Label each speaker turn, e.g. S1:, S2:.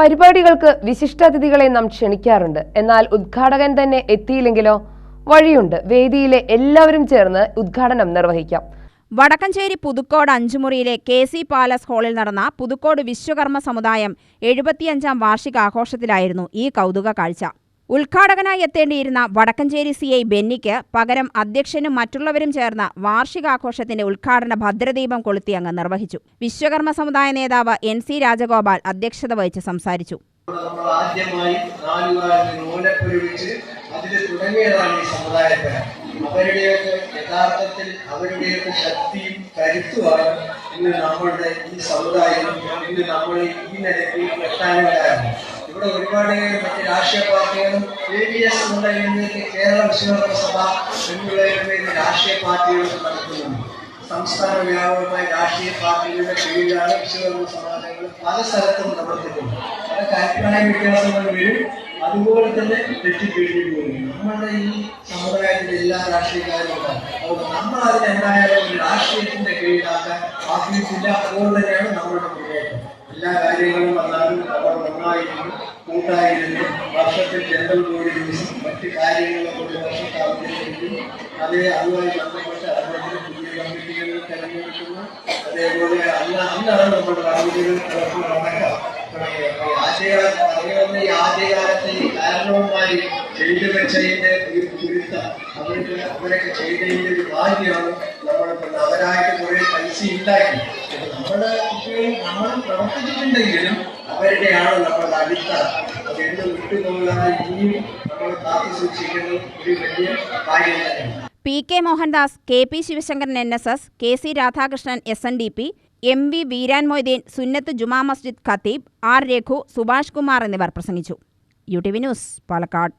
S1: പരിപാടികൾക്ക് വിശിഷ്ടാതിഥികളെ നാം ക്ഷണിക്കാറുണ്ട്. എന്നാൽ ഉദ്ഘാടകൻ തന്നെ എത്തിയില്ലെങ്കിലോ? വഴിയുണ്ട്. വേദിയിലെ എല്ലാവരും ചേർന്ന് ഉദ്ഘാടനം നിർവഹിക്കാം.
S2: വടക്കഞ്ചേരി പുതുക്കോട് അഞ്ചുമുറിയിലെ കെ സി പാലസ് ഹാളിൽ നടന്ന പുതുക്കോട് വിശ്വകർമ്മ സമുദായം എഴുപത്തിയഞ്ചാം വാർഷികാഘോഷത്തിലായിരുന്നു ഈ കൗതുക കാഴ്ച ഉദ്ഘാടകനായി എത്തേണ്ടിയിരുന്ന വടക്കഞ്ചേരി സി ഐ ബെന്നിക്ക് പകരം അധ്യക്ഷനും മറ്റുള്ളവരും ചേർന്ന വാർഷികാഘോഷത്തിന്റെ ഉദ്ഘാടന ഭദ്രദീപം കൊളുത്തി അങ്ങ് നിർവഹിച്ചു. വിശ്വകർമ്മ സമുദായ നേതാവ് എൻ സി രാജഗോപാൽ അധ്യക്ഷത വഹിച്ച് സംസാരിച്ചു.
S3: ആദ്യമായി അതിൽ തുടങ്ങിയതാണ് ഈ സമുദായത്തിന്. അവരുടെയൊക്കെ യഥാർത്ഥത്തിൽ അവരുടെയൊക്കെ ശക്തിയും കരുത്തുമാണ് ഇന്ന് നമ്മളുടെ ഈ സമുദായം ഇന്ന് നമ്മൾ ഈ നിലയ്ക്ക് എത്താനുണ്ടായിരുന്നു ഇവിടെ ഒരുപാട് മറ്റ് രാഷ്ട്രീയ പാർട്ടികളും എ ഡി എസ് എന്നുള്ള കേരള വിശ്വകർമ്മ സഭ എന്നുള്ള എഴുന്നേറ്റ് രാഷ്ട്രീയ പാർട്ടികളും നടത്തുന്നുണ്ട് സംസ്ഥാന വ്യാപകമായ രാഷ്ട്രീയ പാർട്ടികളുടെ കീഴിലാണ് വിശ്വകർമ്മ സമാജങ്ങൾ പല സ്ഥലത്തും പ്രവർത്തിക്കുന്നത്. പല അഭിപ്രായ വ്യത്യാസങ്ങൾ വരും. അതുപോലെ തന്നെ തെറ്റിപ്പിഴിഞ്ഞു പോകുന്നു നമ്മുടെ ഈ സമുദായത്തിലെ എല്ലാ രാഷ്ട്രീയക്കാരും ഉണ്ടാകും അതുകൊണ്ട് നമ്മൾ അതിനെന്തായാലും രാഷ്ട്രീയത്തിന്റെ കീഴിലാക്കാൻ ആഗ്രഹിച്ചില്ല. അതുകൊണ്ട് തന്നെയാണ് നമ്മളുടെ മുന്നേറ്റം. എല്ലാ കാര്യങ്ങളും വന്നാലും അവർ കൂട്ടായിരുന്നു. വർഷത്തിൽ ജനറൽ ബോഡി ദിവസം മറ്റ് വർഷത്തെ അവതരിപ്പിക്കും അതേ അതുമായി ബന്ധപ്പെട്ട് അതുപോലെ പുതിയ അതേപോലെ അന്ന് അന്നാണ് നമ്മുടെ കമ്മിറ്റികൾ ഈ ആദ്യകാലത്തെ ഈ കാരണവന്മാര് ചെയ്തു വെച്ചതിന്റെ ഒരു തുരുത്ത അവർക്ക് അവരൊക്കെ ചെയ്തതിന്റെ ഒരു ഭാഗ്യമാണ് നമ്മളിപ്പോൾ അവരായിട്ട് കുറെ പൈസ ഉണ്ടാക്കി. നമ്മുടെ കുട്ടികൾ നമ്മൾ പ്രവർത്തിച്ചിട്ടുണ്ടെങ്കിലും അവരുടെയാണ് നമ്മുടെ അടിത്തറ അതെന്ത് വിട്ടുപോകാതെ ഇനിയും നമ്മൾ കാത്തു സൂക്ഷിക്കുന്നത് ഒരു വലിയ കാര്യം തന്നെയാണ്.
S2: P K Mohandas K P Sivasankaran N S S K C Radhakrishnan S N D P M V Veeran Moideen Sunnath Juma Masjid ഖത്തീബ് ആർ രഘു സുഭാഷ് കുമാർ എന്നിവർ പ്രസംഗിച്ചു. U T V news Palakkad.